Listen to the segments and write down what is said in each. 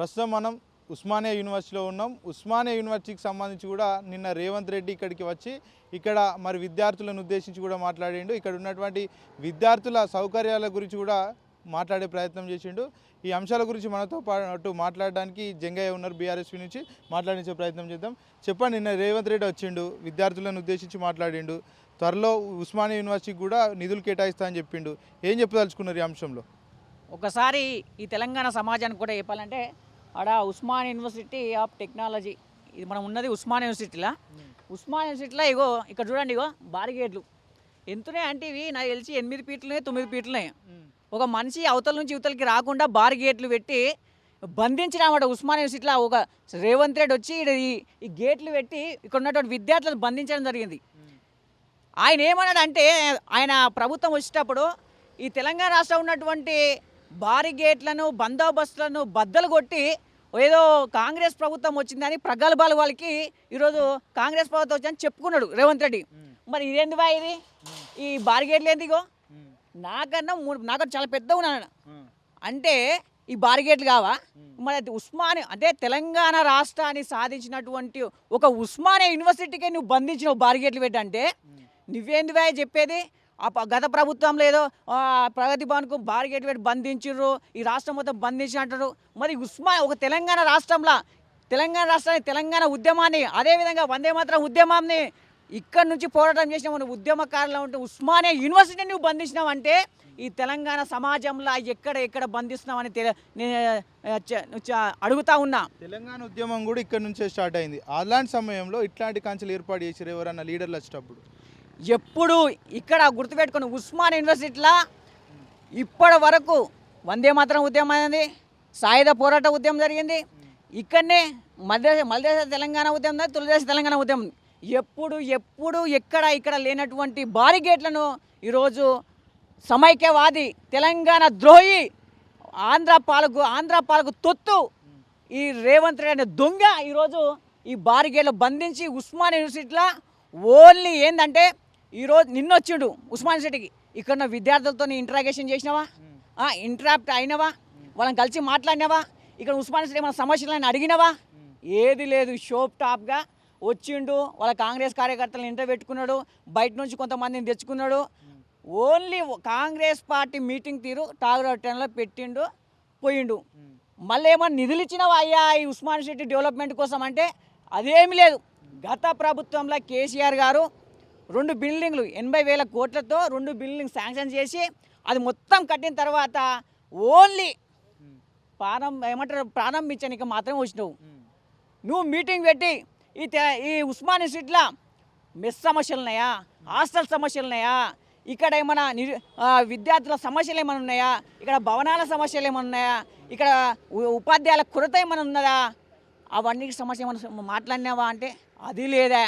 ప్రస్తుతం మనం ఉస్మానియా యూనివర్సిటీలో ఉన్నాం. ఉస్మానియా యూనివర్సిటీకి సంబంధించి కూడా నిన్న రేవంత్ రెడ్డి ఇక్కడికి వచ్చి ఇక్కడ మరి విద్యార్థులను ఉద్దేశించి కూడా మాట్లాడిండు. ఇక్కడ ఉన్నటువంటి విద్యార్థుల సౌకర్యాల గురించి కూడా మాట్లాడే ప్రయత్నం చేసిండు. ఈ అంశాల గురించి మనతో పాటు మాట్లాడడానికి జంగయ్య ఉన్నారు బీఆర్ఎస్పీ నుంచి మాట్లాడించే ప్రయత్నం చేద్దాం. చెప్పండి నిన్న రేవంత్ రెడ్డి వచ్చిండు విద్యార్థులను ఉద్దేశించి మాట్లాడిండు. త్వరలో ఉస్మానియా యూనివర్సిటీకి కూడా నిధులు కేటాయిస్తా అని చెప్పిండు. ఏం చెప్పదలుచుకున్నారు ఈ అంశంలో? ఒకసారి ఈ తెలంగాణ సమాజానికి కూడా చెప్పాలంటే ఆడ ఉస్మాన్ యూనివర్సిటీ ఆఫ్ టెక్నాలజీ. ఇది మనం ఉన్నది ఉస్మాన్ యూనివర్సిటీలో? ఉస్మాన్ యూనివర్సిటీలో ఇగో ఇక్కడ చూడండి ఇగో బారిగేట్లు ఎంతున్నాయి అంటే ఇవి నాకు తెలిసి ఎనిమిది ఫీట్లున్నాయి తొమ్మిది ఫీట్లున్నాయి ఒక మనిషి అవతల నుంచి ఇవతలకి రాకుండా బారిగేట్లు పెట్టి బంధించినమాట ఉస్మాన్ యూనివర్సిటీలో ఒక రేవంత్ రెడ్డి వచ్చి ఈ ఈ గేట్లు పెట్టి ఇక్కడ ఉన్నటువంటి విద్యార్థులను బంధించడం జరిగింది. ఆయన ఏమన్నాడు అంటే ఆయన ప్రభుత్వం వచ్చేటప్పుడు ఈ తెలంగాణ రాష్ట్రం ఉన్నటువంటి భారీ గేట్లను బందోబస్తులను బద్దలు కొట్టి ఏదో కాంగ్రెస్ ప్రభుత్వం వచ్చిందని ప్రగల్భాలు వాళ్ళకి ఈరోజు కాంగ్రెస్ ప్రభుత్వం వచ్చిందని చెప్పుకున్నాడు రేవంత్ రెడ్డి. మరి ఇదేంది బా ఇది? ఈ భారీ గేట్లు ఏందిగో? నాకన్నా నాకన్నా చాలా పెద్దగా ఉన్నాను అంటే ఈ బారిగేట్లు కావా? మరి అది ఉస్మాని అంటే తెలంగాణ రాష్ట్రాన్ని సాధించినటువంటి ఒక ఉస్మానియా యూనివర్సిటీకే నువ్వు బంధించినావు బారిగేట్లు పెట్టంటే నువ్వేందివే చెప్పేది? గత ప్రభుత్వంలో ఏదో ప్రగతి భవన్కు బారిగేట్ పెట్టి బంధించారు ఈ రాష్ట్రం మొత్తం బంధించి అంటారు మరి ఉస్మా ఒక తెలంగాణ రాష్ట్రంలో తెలంగాణ రాష్ట్రాన్ని తెలంగాణ ఉద్యమాన్ని అదేవిధంగా వందే మాత్రం ఉద్యమాన్ని ఇక్కడ నుంచి పోరాటం చేసిన మన ఉద్యమకారులు ఉంటే ఉస్మానియా యూనివర్సిటీని నువ్వు బంధించినావంటే ఈ తెలంగాణ సమాజంలో ఎక్కడ ఎక్కడ బంధిస్తున్నావని తెల నేను అడుగుతా ఉన్నా. తెలంగాణ ఉద్యమం కూడా ఇక్కడ నుంచే స్టార్ట్ అయింది. అలాంటి సమయంలో ఇట్లాంటి కంచెలు ఏర్పాటు చేసారు ఎవరన్నా లీడర్లు వచ్చేటప్పుడు ఎప్పుడు ఇక్కడ గుర్తుపెట్టుకుని ఉస్మాన్ యూనివర్సిటీలో ఇప్పటి వరకు వందే మాత్రం ఉద్యమం అయింది సాయుధ పోరాట ఉద్యమం జరిగింది ఇక్కడనే మధ్య మధ్యదేశ తెలంగాణ ఉద్యమం తొలిదేశ తెలంగాణ ఉద్యమం ఎప్పుడు ఎప్పుడు ఎక్కడ ఇక్కడ లేనటువంటి బారిగేట్లను ఈరోజు సమైక్యవాది తెలంగాణ ద్రోహి ఆంధ్ర పాలకు ఆంధ్ర పాలకు తొత్తు ఈ రేవంత్ రెడ్డి అనే దొంగ ఈరోజు ఈ బారిగేట్లు బంధించి ఉస్మాన్ యూనివర్సిటీలో ఓన్లీ ఏంటంటే ఈరోజు నిన్న వచ్చిండు ఉస్మాన్ సిటీకి ఇక్కడ ఉన్న విద్యార్థులతో ఇంటరాగేషన్ చేసినావా? ఇంటరాప్ట్ అయినవా? వాళ్ళని కలిసి మాట్లాడినావా? ఇక్కడ ఉస్మాన్ సిటీ ఏమైనా సమస్యలను అడిగినావా? ఏది లేదు షోప్ టాప్గా వచ్చిండు. వాళ్ళ కాంగ్రెస్ కార్యకర్తలను ఇంటర్ పెట్టుకున్నాడు. బయట నుంచి కొంతమందిని తెచ్చుకున్నాడు. ఓన్లీ కాంగ్రెస్ పార్టీ మీటింగ్ తీరు టాగూర్ టెన్లో పెట్టిండు పోయిండు. మళ్ళీ ఏమన్నా నిధులు ఇచ్చినావా అయ్యా ఈ ఉస్మాన్ సిటీ డెవలప్మెంట్ కోసం అంటే? అదేమి లేదు. గత ప్రభుత్వంలో కేసీఆర్ గారు రెండు బిల్డింగ్లు ఎనభై వేల కోట్లతో రెండు బిల్డింగ్ శాంక్షన్ చేసి అది మొత్తం కట్టిన తర్వాత ఓన్లీ ప్రారంభ ఏమంటారు ప్రారంభించడానికి మాత్రమే వచ్చినావు. నువ్వు మీటింగ్ పెట్టి ఈ ఈ ఉస్మాన్ ఇన్స్టిట్యూట్లో మెస్ సమస్యలు ఉన్నాయా? హాస్టల్ సమస్యలు ఉన్నాయా? ఇక్కడ ఏమైనా నిరు విద్యార్థుల సమస్యలు ఏమైనా ఉన్నాయా? ఇక్కడ భవనాల సమస్యలు ఏమైనా ఉన్నాయా? ఇక్కడ ఉపాధ్యాయుల కొరత ఏమైనా ఉన్నదా? అవన్నీ సమస్య ఏమైనా మాట్లాడినావా అంటే అది లేదా.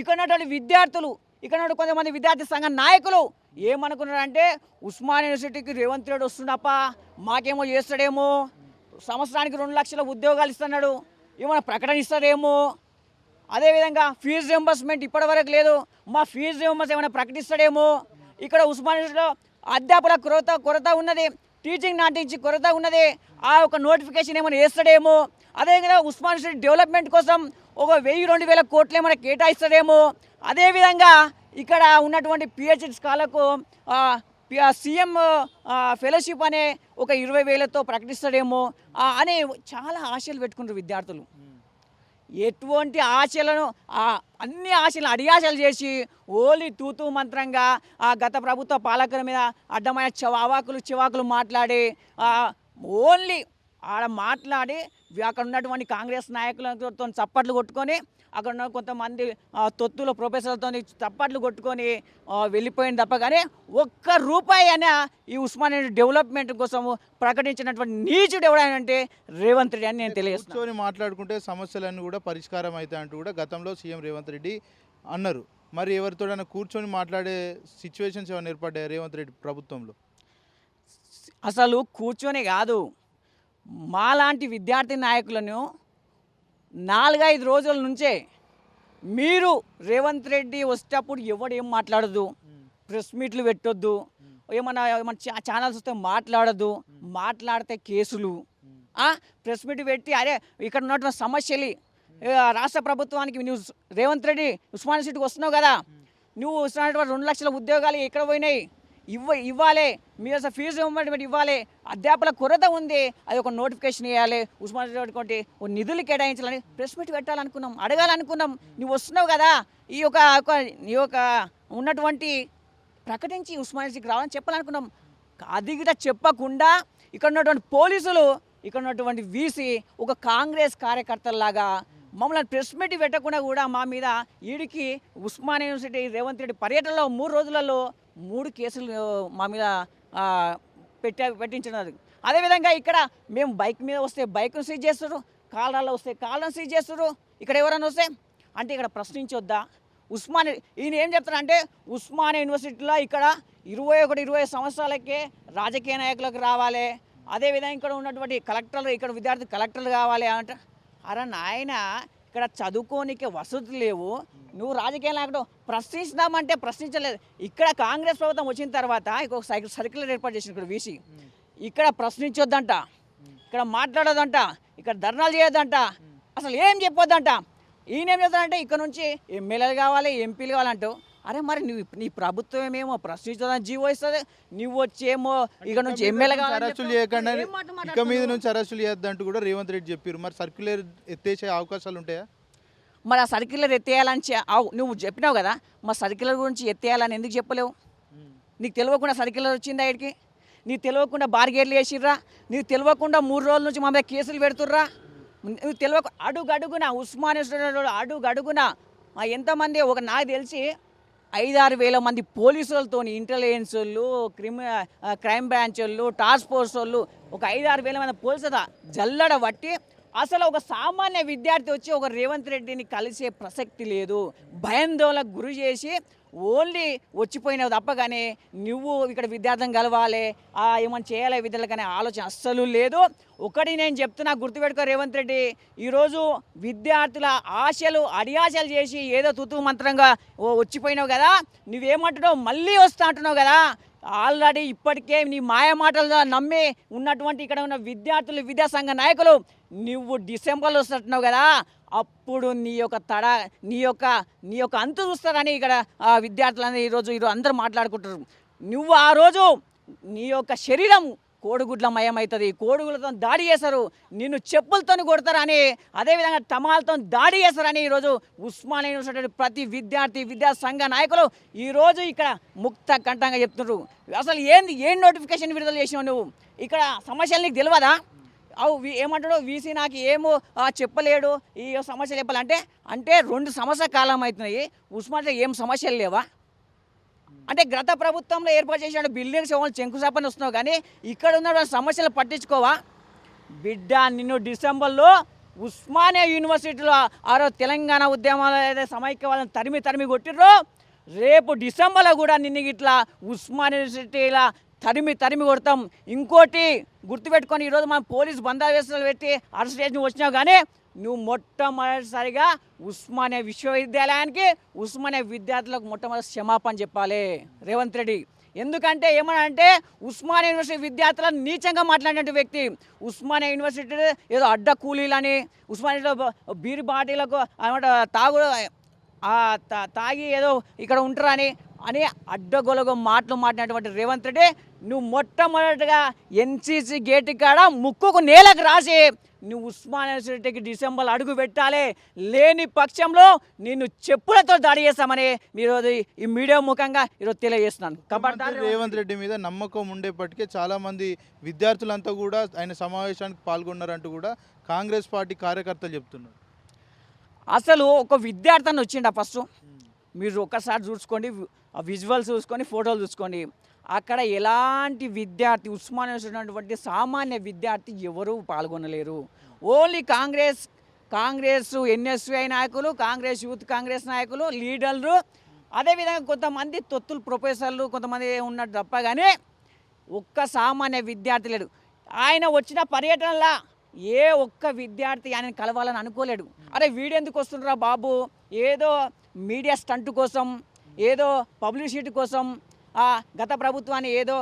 ఇక్కడ ఉన్నటువంటి విద్యార్థులు ఇక్కడ కొంతమంది విద్యార్థి సంఘ నాయకులు ఏమనుకున్నారంటే ఉస్మాన్ యూనివర్సిటీకి రేవంత్ రెడ్డి వస్తుండప్ప మాకేమో చేస్తాడేమో సంవత్సరానికి రెండు లక్షల ఉద్యోగాలు ఇస్తున్నాడు ఏమైనా ప్రకటన ఇస్తాడేమో. అదేవిధంగా ఫీజు రింబర్స్మెంట్ ఇప్పటివరకు లేదు మా ఫీజు రింబర్స్ ఏమైనా ప్రకటిస్తాడేమో. ఇక్కడ ఉస్మానియాలో అధ్యాపకుల కొరత కొరత ఉన్నది టీచింగ్ నాటించి కొరత ఉన్నది ఆ యొక్క నోటిఫికేషన్ ఏమైనా వేస్తాడేమో అదేవిధంగా ఉస్మాన్ యూనివర్సిటీ డెవలప్మెంట్ కోసం ఒక వెయ్యి రెండు వేల కోట్లు ఏమైనా కేటాయిస్తాడేమో. అదేవిధంగా ఇక్కడ ఉన్నటువంటి పిహెచ్డి స్కాలకు సీఎం ఫెలోషిప్ అనే ఒక ఇరవై వేలతో ప్రకటిస్తాడేమో అనే చాలా ఆశలు పెట్టుకుంటారు విద్యార్థులు. ఎటువంటి ఆశలను ఆ అన్ని ఆశలు అడియాశలు చేసి ఓన్లీ తూతూ మంత్రంగా ఆ గత ప్రభుత్వ పాలకుల మీద అడ్డమైన చవాకులు చివాకులు మాట్లాడి ఓన్లీ ఆడ మాట్లాడి అక్కడ ఉన్నటువంటి కాంగ్రెస్ నాయకులతో చప్పట్లు కొట్టుకొని అక్కడ ఉన్న కొంతమంది తొత్తుల ప్రొఫెసర్లతో చప్పట్లు కొట్టుకొని వెళ్ళిపోయింది తప్ప కానీ ఒక్క రూపాయి అయినా ఈ ఉస్మానియా డెవలప్మెంట్ కోసం ప్రకటించినటువంటి నీచుడు ఎవడైనంటే రేవంత్ రెడ్డి అని నేను తెలియజేస్తున్నాను కూర్చొని మాట్లాడుకుంటే సమస్యలన్నీ కూడా పరిష్కారం అవుతాయి అంటూ కూడా గతంలో సీఎం రేవంత్ రెడ్డి అన్నారు. మరి ఎవరితోడైనా కూర్చొని మాట్లాడే సిచ్యువేషన్స్ ఏమైనా ఏర్పడ్డాయి రేవంత్ రెడ్డి ప్రభుత్వంలో? అసలు కూర్చొని కాదు. మాలాంటి విద్యార్థి నాయకులను నాలుగైదు రోజుల నుంచే మీరు రేవంత్ రెడ్డి వచ్చేటప్పుడు ఎవడు ఏం మాట్లాడదు? ప్రెస్ మీట్లు పెట్టొద్దు. ఏమన్నా ఏమన్నా ఛానల్స్ వస్తే మాట్లాడద్దు మాట్లాడితే కేసులు. ప్రెస్ మీట్ పెట్టి అరే ఇక్కడ ఉన్నటువంటి సమస్యలు రాష్ట్ర ప్రభుత్వానికి నువ్వు రేవంత్ రెడ్డి ఉస్మాన్ సిటీకి వస్తున్నావు కదా. నువ్వు వస్తున్నటువంటి రెండు లక్షల ఉద్యోగాలు ఎక్కడ పోయినాయి? ఇవ్వ ఇవ్వాలి. మీ యొక్క ఫీజు ఇవ్వమంటే ఇవ్వాలి. అధ్యాపకుల కొరత ఉంది. అది ఒక నోటిఫికేషన్ ఇవ్వాలి ఉస్మానియా నిధులు కేటాయించాలని ప్రెస్ మీట్ పెట్టాలనుకున్నాం. అడగాలనుకున్నాం. నువ్వు వస్తున్నావు కదా. ఈ యొక్క ఈ యొక్క ఉన్నటువంటి ప్రకటించి ఉస్మానియాకి రావాలని చెప్పాలనుకున్నాం. అది కూడా చెప్పకుండా ఇక్కడ ఉన్నటువంటి పోలీసులు ఇక్కడ ఉన్నటువంటి వీసీ ఒక కాంగ్రెస్ కార్యకర్తల్లాగా మమ్మల్ని ప్రెస్ మీట్ పెట్టకుండా కూడా మా మీద ఈడికి ఉస్మానియా యూనివర్సిటీ రేవంత్ రెడ్డి పర్యటనలో మూడు రోజులలో మూడు కేసులు మా మీద పెట్టా పెట్టించినారు అదేవిధంగా ఇక్కడ మేము బైక్ మీద వస్తే బైక్ను సీజ్ చేస్తారు కాలరాల్లో వస్తే కాళ్ళను సీజ్ చేస్తారు ఇక్కడ ఎవరైనా వస్తే అంటే ఇక్కడ ప్రశ్నించొద్దా? ఉస్మానియా ఈయన ఏం చెప్తారంటే ఉస్మానియా యూనివర్సిటీలో ఇక్కడ ఇరవై ఒకటి ఇరవై సంవత్సరాలకే రాజకీయ నాయకులకు రావాలి. అదేవిధంగా ఇక్కడ ఉన్నటువంటి కలెక్టర్లు ఇక్కడ విద్యార్థి కలెక్టర్లు కావాలి అంట అరే నాయన ఇక్కడ చదువుకోనికి వసతులు లేవు. నువ్వు రాజకీయ నాయకుడు ప్రశ్నిస్తామంటే ప్రశ్నించలేదు. ఇక్కడ కాంగ్రెస్ ప్రభుత్వం వచ్చిన తర్వాత ఇంకొక సైకిల్ సర్కిల్ ఏర్పాటు చేసిన ఇక్కడ వీసీ. ఇక్కడ ప్రశ్నించొద్దంట. ఇక్కడ మాట్లాడొద్దంట. ఇక్కడ ధర్నాలు చేయొద్దంట. అసలు ఏం చెప్పొద్దంట? ఈయన ఏం చెప్తాడంటే ఇక్కడ నుంచి ఎమ్మెల్యేలు కావాలి ఎంపీలు కావాలంటూ అరే మరి నువ్వు నీ ప్రభుత్వం ఏమో ప్రశ్నించదని జీవో ఇస్తుంది నువ్వు వచ్చేమో ఇక్కడ నుంచి ఎమ్మెల్యే అరెస్టులు చేయకుండా ఇక మీద నుంచి అరెస్టులు చేయొద్దంటూ కూడా రేవంత్ రెడ్డి చెప్పారు మరి సర్క్యులర్ ఎత్తేసే అవకాశాలు ఉంటాయా? మరి ఆ సర్క్యులర్ ఎత్తేయాలని నువ్వు చెప్పినావు కదా మా సర్క్యులర్ గురించి ఎత్తేయాలని ఎందుకు చెప్పలేవు? నీకు తెలియకుండా సర్క్యులర్ వచ్చిందా ఇక్కడికి నీకు తెలియకుండా బార్గేట్లు వేసిర్రా? నీకు తెలియకుండా మూడు రోజుల నుంచి మా మీద కేసులు పెడుతుర్రా? నువ్వు తెలియక అడుగు అడుగున ఉస్మానియా అడుగు అడుగున ఆ ఎంతమంది ఒక నాకు తెలిసి ఐదారు వేల మంది పోలీసులతో ఇంటెలిజెన్స్ వాళ్ళు క్రిమి క్రైమ్ బ్రాంచ్ వాళ్ళు టాస్క్ ఫోర్స్ వాళ్ళు ఒక ఐదారు వేల మంది పోలీసుల జల్లడ పట్టి అసలు ఒక సామాన్య విద్యార్థి వచ్చి ఒక రేవంత్ రెడ్డిని కలిసే ప్రసక్తి లేదు. భయాందోళనకు గురి చేసి ఓన్లీ వచ్చిపోయినావు తప్ప కానీ నువ్వు ఇక్కడ విద్యార్థిని కలవాలి ఆ, ఏమని చేయాలి విద్యార్థులకు అనే ఆలోచన అస్సలు లేదు. ఒకటి నేను చెప్తున్నా గుర్తుపెట్టుకో రేవంత్ రెడ్డి ఈరోజు విద్యార్థుల ఆశలు అడియాశలు చేసి ఏదో తుతు మంత్రంగా ఓ వచ్చిపోయినావు కదా నువ్వేమంటున్నావు? మళ్ళీ వస్తా అంటున్నావు కదా. ఆల్రెడీ ఇప్పటికే నీ మాయ మాటలు నమ్మి ఉన్నటువంటి ఇక్కడ ఉన్న విద్యార్థులు విద్యాసంఘ నాయకులు నువ్వు డిసెంబర్లో వస్తున్నట్టున్నావు కదా. అప్పుడు నీ యొక్క తడ నీ యొక్క నీ యొక్క అంతు చూస్తారని ఇక్కడ విద్యార్థులని ఈరోజు ఈరోజు అందరూ మాట్లాడుకుంటారు. నువ్వు ఆ రోజు నీ యొక్క శరీరం కోడిగుడ్ల మయమవుతుంది కోడిగుడ్లతో దాడి చేస్తారు నిన్ను చెప్పులతో కొడతారని అదేవిధంగా టమాలతో దాడి చేస్తారని ఈరోజు ఉస్మాన్ యూనివర్సిటీ ప్రతి విద్యార్థి విద్యా సంఘ నాయకులు ఈరోజు ఇక్కడ ముక్త కంఠంగా చెప్తున్నారు. అసలు ఏంది ఏం నోటిఫికేషన్ విడుదల చేసినావు నువ్వు? ఇక్కడ సమస్యలు నీకు తెలియదా? అవు ఏమంటాడు వీసీ నాకు ఏమో చెప్పలేడు. ఈ సమస్యలు చెప్పాలంటే అంటే రెండు సంవత్సర కాలం అవుతున్నాయి ఉస్మానియా ఏం సమస్యలు లేవా? అంటే గత ప్రభుత్వంలో ఏర్పాటు చేసిన బిల్డింగ్స్ ఏమో శంకుస్థాపన వస్తున్నావు కానీ ఇక్కడ ఉన్న సమస్యలు పట్టించుకోవా? బిడ్డ నిన్ను డిసెంబర్లో ఉస్మానియా యూనివర్సిటీలో ఆరో తెలంగాణ ఉద్యమాలు ఏదైతే సమైక్య వాళ్ళని తరిమి తరిమి కొట్టిర్రో రేపు డిసెంబర్లో కూడా నిన్ను ఇట్లా ఉస్మానియా యూనివర్సిటీల తరిమి తరిమి కొడతాం. ఇంకోటి గుర్తుపెట్టుకొని ఈరోజు మనం పోలీస్ బందాబేస్తులు పెట్టి అరెస్ట్ చేసి వచ్చినావు కానీ నువ్వు మొట్టమొదటిసారిగా ఉస్మానియా విశ్వవిద్యాలయానికి ఉస్మానియా విద్యార్థులకు మొట్టమొదటి క్షమాపణ చెప్పాలి. రేవంత్ రెడ్డి. ఎందుకంటే ఏమన్నా అంటే ఉస్మానియా యూనివర్సిటీ విద్యార్థులను నీచంగా మాట్లాడినటువంటి వ్యక్తి. ఉస్మానియా యూనివర్సిటీ ఏదో అడ్డ కూలీలని ఉస్మానియాలో బీర్ బాటిలకు అనమాట తాగు తా- తాగి ఏదో ఇక్కడ ఉంటారని అని అడ్డగొలగ మాటలు మాట్లాడినటువంటి రేవంత్ రెడ్డి నువ్వు మొట్టమొదటిగా ఎన్సీసీ గేట్ కాడ ముక్కుకు నేలకు రాసి నువ్వు ఉస్మానియా యూనివర్సిటీకి డిసెంబర్ అడుగు పెట్టాలి. లేని పక్షంలో నిన్ను చెప్పులతో దాడి చేస్తామని మీరు ఈ మీడియా ముఖంగా ఈరోజు తెలియజేస్తున్నాను. ముఖ్యమంత్రి రేవంత్ రెడ్డి మీద నమ్మకం ఉండేప్పటికే చాలా మంది విద్యార్థులంతా కూడా ఆయన సమావేశానికి పాల్గొన్నారంటూ కూడా కాంగ్రెస్ పార్టీ కార్యకర్తలు చెప్తున్నారు. అసలు ఒక విద్యార్థి అని వచ్చిండ ఫస్ట్? మీరు ఒక్కసారి చూసుకోండి విజువల్స్ చూసుకొని ఫోటోలు చూసుకోండి. అక్కడ ఎలాంటి విద్యార్థి ఉస్మానియా ఉన్నటువంటి సామాన్య విద్యార్థి ఎవరు పాల్గొనలేరు. ఓన్లీ కాంగ్రెస్ కాంగ్రెస్ ఎన్ఎస్యుఐ నాయకులు కాంగ్రెస్ యూత్ కాంగ్రెస్ నాయకులు లీడర్లు. అదేవిధంగా కొంతమంది తొత్తులు ప్రొఫెసర్లు కొంతమంది ఉన్నట్టు తప్ప కానీ ఒక్క సామాన్య విద్యార్థి లేడు. ఆయన వచ్చిన పర్యటనలా ఏ ఒక్క విద్యార్థి ఆయన కలవాలని అనుకోలేడు. అరే వీడెందుకు వస్తుండ్రా బాబు? ఏదో మీడియా స్టంట్ కోసం ఏదో పబ్లిసిటీ కోసం గత ప్రభుత్వాన్ని ఏదో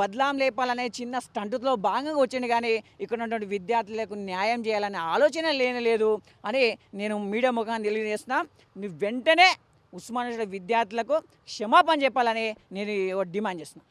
బద్లాం లేపాలనే చిన్న స్టంటులో భాగంగా వచ్చింది కానీ ఇక్కడ ఉన్నటువంటి విద్యార్థులకు న్యాయం చేయాలనే ఆలోచన లేని లేదు అని నేను మీడియా ముఖాన్ని తెలియజేస్తున్నా. నువ్వు వెంటనే ఉస్మానియా విద్యార్థులకు క్షమాపణ చెప్పాలని నేను డిమాండ్ చేస్తున్నాను